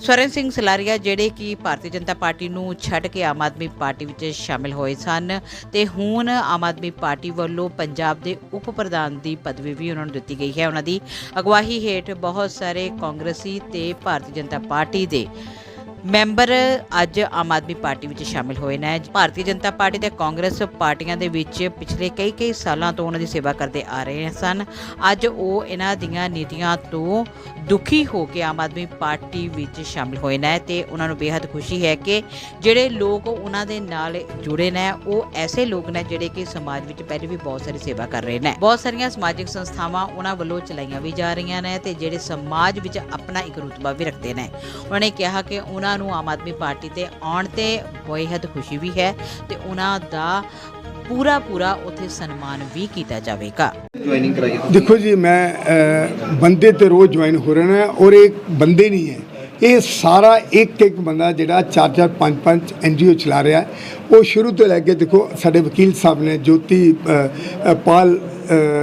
ਸਵਰਨ ਸਿੰਘ ਸਲਾਰੀਆ ਜਿਹੜੇ ਕਿ ਭਾਰਤੀ ਜਨਤਾ ਪਾਰਟੀ ਨੂੰ ਛੱਡ ਕੇ ਆਮ ਆਦਮੀ ਪਾਰਟੀ ਵਿੱਚ ਸ਼ਾਮਿਲ ਹੋਏ ਸਨ ਤੇ ਹੁਣ ਆਮ ਆਦਮੀ ਪਾਰਟੀ ਵੱਲੋਂ ਪੰਜਾਬ ਦੇ ਉਪ ਪ੍ਰਧਾਨ ਦੀ ਪਦਵੀ ਵੀ ਉਹਨਾਂ ਨੂੰ ਦਿੱਤੀ ਗਈ ਹੈ। ਉਹਨਾਂ ਦੀ ਅਗਵਾਈ ਹੇਠ ਬਹੁਤ ਸਾਰੇ ਕਾਂਗਰਸੀ ਤੇ ਭਾਰਤੀ ਜਨਤਾ ਪਾਰਟੀ ਦੇ ਮੈਂਬਰ ਅੱਜ ਆਮ ਆਦਮੀ ਪਾਰਟੀ ਵਿੱਚ ਸ਼ਾਮਿਲ ਹੋਏ ਨੇ। ਭਾਰਤੀ ਜਨਤਾ ਪਾਰਟੀ ਤੇ ਕਾਂਗਰਸ ਪਾਰਟੀਆਂ ਦੇ ਵਿੱਚ ਪਿਛਲੇ ਕਈ ਕਈ ਸਾਲਾਂ ਤੋਂ ਉਹਨਾਂ ਦੀ ਸੇਵਾ ਕਰਦੇ ਆ ਰਹੇ ਸਨ। ਅੱਜ ਉਹ ਇਹਨਾਂ ਦੀਆਂ ਨੀਤੀਆਂ ਤੋਂ ਦੁਖੀ ਹੋ ਕੇ ਆਮ ਆਦਮੀ ਪਾਰਟੀ ਵਿੱਚ ਸ਼ਾਮਿਲ ਹੋਏ ਨੇ ਤੇ ਉਹਨਾਂ ਨੂੰ ਬੇहद ਖੁਸ਼ੀ ਹੈ ਕਿ ਜਿਹੜੇ ਲੋਕ ਉਹਨਾਂ ਦੇ ਨਾਲ ਜੁੜੇ ਨੇ, ਉਹ ਐਸੇ ਲੋਕ ਨੇ ਜਿਹੜੇ ਕਿ ਸਮਾਜ ਵਿੱਚ ਪਹਿਲੇ ਵੀ ਬਹੁਤ ਸਾਰੀ ਸੇਵਾ ਕਰ ਰਹੇ ਨੇ। ਬਹੁਤ ਸਾਰੀਆਂ ਸਮਾਜਿਕ ਸੰਸਥਾਵਾਂ ਉਹਨਾਂ ਵੱਲੋਂ ਚਲਾਈਆਂ ਵੀ ਜਾ ਰਹੀਆਂ ਨੇ ਤੇ ਜਿਹੜੇ ਸਮਾਜ ਵਿੱਚ ਆਪਣਾ ਇੱਕ ਰੁਤਬਾ ਵੀ ਰੱਖਦੇ ਨੇ। ਉਹਨਾਂ ਨੇ ਕਿਹਾ ਕਿ ਉਹਨਾਂ ਉਹਨਾਂ ਨੂੰ ਆਮ ਆਦਮੀ ਪਾਰਟੀ ਤੇ ਆਉਣ ਤੇ ਬਹੁਤ ਖੁਸ਼ੀ ਵੀ ਹੈ ਤੇ ਉਹਨਾਂ ਦਾ ਪੂਰਾ ਪੂਰਾ ਉਥੇ ਸਨਮਾਨ ਵੀ ਕੀਤਾ ਜਾਵੇਗਾ। ਦੇਖੋ ਜੀ ਮੈਂ ਬੰਦੇ ਤੇ ਰੋਜ਼ ਜੁਆਇਨ ਹੋ ਰਹੇ ਨੇ ਔਰ ਇਹ ਬੰਦੇ ਨਹੀਂ ਹੈ। ਇਹ ਸਾਰਾ ਇੱਕ ਇੱਕ ਬੰਦਾ ਜਿਹੜਾ ਚਾਰ ਚਾਰ ਪੰਜ ਪੰਜ ਐਨਜੀਓ ਚਲਾ ਰਿਹਾ ਉਹ ਸ਼ੁਰੂ ਤੋਂ ਲੈ ਕੇ ਦੇਖੋ ਸਾਡੇ ਵਕੀਲ ਸਾਹਿਬ ਨੇ ਜੋਤੀ ਪਾਲ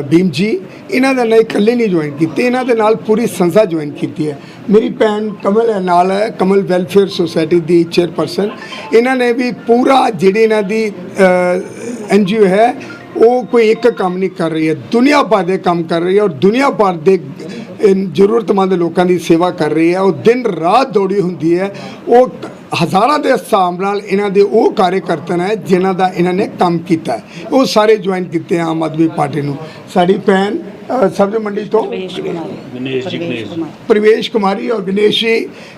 ਭੀਮ ਜੀ ਇਹਨਾਂ ਦੇ ਨਾਲ ਇਕੱਲੇ ਨਹੀਂ ਜੁਆਇਨ ਕੀਤੇ, ਇਹਨਾਂ ਦੇ ਨਾਲ ਪੂਰੀ ਸੰਸਥਾ ਜੁਆਇਨ ਕੀਤੀ ਹੈ। ਮੇਰੀ ਭੈਣ ਕਮਲ ਹੈ, ਨਾਲ ਹੈ, ਕਮਲ ਵੈਲਫੇਅਰ ਸੁਸਾਇਟੀ ਦੀ ਚੇਅਰਪਰਸਨ ਇਹਨਾਂ ਨੇ ਵੀ ਪੂਰਾ ਜਿਹੜੀ ਇਹਨਾਂ ਦੀ ਐਨਜੀਓ ਹੈ, ਉਹ ਕੋਈ ਇੱਕ ਕੰਮ ਨਹੀਂ ਕਰ ਰਹੀ ਹੈ। ਦੁਨੀਆ ਭਰ ਦੇ ਕੰਮ ਕਰ ਰਹੀ ਹੈ ਔਰ ਦੁਨੀਆ ਭਰ ਦੇ ਜ਼ਰੂਰਤਮੰਦ ਲੋਕਾਂ ਦੀ ਸੇਵਾ ਕਰ ਰਹੀ ਹੈ। ਉਹ ਦਿਨ ਰਾਤ ਦੌੜੀ ਹੁੰਦੀ ਹੈ। ਉਹ ਹਜ਼ਾਰਾਂ ਦੇ ਹਿਸਾਬ ਨਾਲ ਇਹਨਾਂ ਦੇ ਉਹ ਕਾਰਜਕਰਤਾ ਨੇ ਜਿਨ੍ਹਾਂ ਦਾ ਇਹਨਾਂ ਨੇ ਕੰਮ ਕੀਤਾ ਉਹ ਸਾਰੇ ਜੁਆਇਨ ਕੀਤੇ ਆਮ ਆਦਮੀ ਪਾਰਟੀ ਨੂੰ। ਸਾਡੀ ਭੈਣ ਸਬਜ਼ੀ ਮੰਡੀ ਤੋਂ ਪ੍ਰਵੇਸ਼ ਕੁਮਾਰੀ ਔਰ ਗਣੇਸ਼ ਜੀ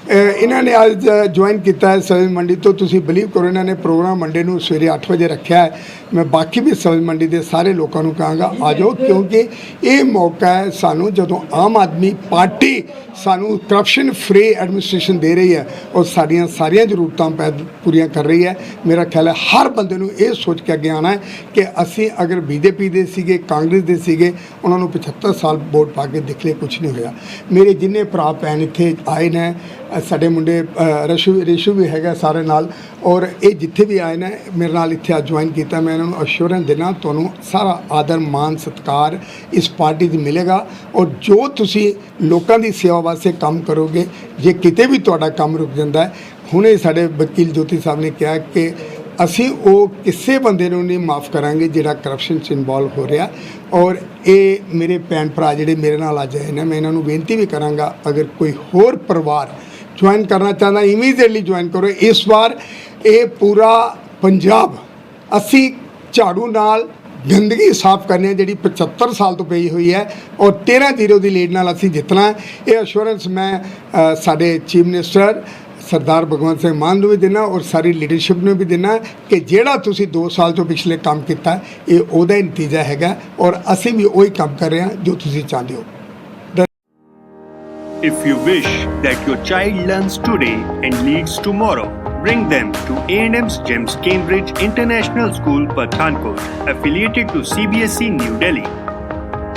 ਇਹਨਾਂ ਨੇ ਅੱਜ ਜੁਆਇਨ ਕੀਤਾ ਹੈ ਸਬਜ਼ੀ ਮੰਡੀ ਤੋਂ। ਤੁਸੀਂ ਬਲੀਵ ਕਰੋ ਇਹਨਾਂ ਨੇ ਪ੍ਰੋਗਰਾਮ ਮੰਡੇ ਨੂੰ ਸਵੇਰੇ 8 ਵਜੇ ਰੱਖਿਆ ਹੈ। ਮੈਂ ਬਾਕੀ ਵੀ ਸਬਜ਼ੀ ਮੰਡੀ ਦੇ ਸਾਰੇ ਲੋਕਾਂ ਨੂੰ ਕਹਾਂਗਾ ਆ ਜਾਓ ਕਿਉਂਕਿ ਇਹ ਮੌਕਾ ਹੈ ਸਾਨੂੰ ਜਦੋਂ ਆਮ ਆਦਮੀ ਪਾਰਟੀ ਸਾਨੂੰ ਕਰਪਸ਼ਨ ਫ੍ਰੀ ਐਡਮਿਨਿਸਟ੍ਰੇਸ਼ਨ ਦੇ ਰਹੀ ਹੈ ਔਰ ਸਾਡੀਆਂ ਸਾਰੀਆਂ ਜ਼ਰੂਰਤਾਂ ਪੈਦ ਪੂਰੀਆਂ ਕਰ ਰਹੀ ਹੈ। ਮੇਰਾ ਖਿਆਲ ਹੈ ਹਰ ਬੰਦੇ ਨੂੰ ਇਹ ਸੋਚ ਕੇ ਅੱਗੇ ਆਉਣਾ ਹੈ ਕਿ ਅਸੀਂ ਅਗਰ ਬੀਜੇਪੀ ਦੇ ਸੀਗੇ ਕਾਂਗਰਸ ਦੇ ਸੀਗੇ ਉਹਨਾਂ ਨੂੰ 75 ਸਾਲ ਵੋਟ ਪਾ ਕੇ ਦੇਖ ਲਏ ਕੁਝ ਨਹੀਂ ਹੋਇਆ। ਮੇਰੇ ਜਿੰਨੇ ਭਰਾ ਭੈਣ ਇੱਥੇ ਆਏ ਨੇ ਸਾਡੇ ਮੁੰਡੇ ਅ, ਰਸ਼ੂ ਰੇਸ਼ੂ ਵੀ ਹੈਗਾ ਸਾਰੇ ਨਾਲ ਔਰ ਇਹ ਜਿੱਥੇ ਵੀ ਆਏ ਨੇ ਮੇਰੇ ਨਾਲ ਇੱਥੇ ਆ ਜੁਆਇਨ ਕੀਤਾ ਮੈਂ ਇਹਨਾਂ ਨੂੰ ਅਸ਼ੋਰੈਂਸ ਦੇਣਾ ਤੁਹਾਨੂੰ ਸਾਰਾ ਆਦਰ ਮਾਨ ਸਤਿਕਾਰ ਇਸ ਪਾਰਟੀ 'ਚ ਮਿਲੇਗਾ। ਔਰ ਜੋ ਤੁਸੀਂ ਲੋਕਾਂ ਦੀ ਸੇਵਾ ਵਾਸਤੇ ਕੰਮ ਕਰੋਗੇ ਜੇ ਕਿਤੇ ਵੀ ਤੁਹਾਡਾ ਕੰਮ ਰੁਕ ਜਾਂਦਾ ਹੈ ਹੁਣੇ ਸਾਡੇ ਵਕੀਲ ਜੋਤੀ ਸਾਹਿਬ ਨੇ ਕਿਹਾ ਕਿ ਅਸੀਂ ਉਹ ਕਿਸੇ ਬੰਦੇ ਨੂੰ ਨਹੀਂ ਮਾਫ ਕਰਾਂਗੇ ਜਿਹੜਾ ਕਰਪਸ਼ਨ 'ਚ ਇਨਵੋਲਵ ਹੋ ਰਿਹਾ। ਔਰ ਇਹ ਮੇਰੇ ਭੈਣ ਭਰਾ ਜਿਹੜੇ ਮੇਰੇ ਨਾਲ ਅੱਜ ਆਏ ਨੇ, ਮੈਂ ਇਹਨਾਂ ਨੂੰ ਬੇਨਤੀ ਵੀ ਕਰਾਂਗਾ, ਅਗਰ ਕੋਈ ਹੋਰ ਪਰਿਵਾਰ ਜੁਆਇਨ ਕਰਨਾ ਚਾਹੁੰਦਾ ਇਮੀਡੀਏਟਲੀ ਜੁਆਇਨ ਕਰੋ। ਇਸ ਵਾਰ ਇਹ ਪੂਰਾ ਪੰਜਾਬ, ਅਸੀਂ ਝਾੜੂ ਨਾਲ ਗੰਦਗੀ ਸਾਫ਼ ਕਰਨੀ ਹੈ, ਜਿਹੜੀ 75 ਸਾਲ ਤੋਂ ਪਈ ਹੋਈ ਹੈ ਔਰ 13 ਜ਼ੀਰੋ ਦੀ ਲੀਡ ਨਾਲ ਅਸੀਂ ਜਿੱਤਣਾ ਇਹ ਅਸ਼ੋਰੈਂਸ ਮੈਂ ਸਾਡੇ ਚੀਫ ਮਿਨਿਸਟਰ ਸਰਦਾਰ ਭਗਵੰਤ ਸਿੰਘ ਮਾਨ ਨੂੰ ਵੀ ਦੇਣਾ ਔਰ ਸਾਰੀ ਲੀਡਰਸ਼ਿਪ ਨੂੰ ਵੀ ਦੇਣਾ ਕਿ ਜਿਹੜਾ ਤੁਸੀਂ 2 ਸਾਲ ਤੋਂ ਪਿਛਲੇ ਕੰਮ ਕੀਤਾ ਹੈ, ਇਹ ਉਹਦਾ ਹੀ ਨਤੀਜਾ ਹੈਗਾ ਔਰ ਅਸੀਂ ਵੀ ਉਹੀ ਕੰਮ ਕਰ ਰਹੇ ਹਾਂ ਜੋ ਤੁਸੀਂ ਚਾਹੁੰਦੇ ਹੋ If you wish that your child learns today and leads tomorrow, bring them to A&M's GEMS Cambridge International School, Pathankot, affiliated to CBSE E, New Delhi.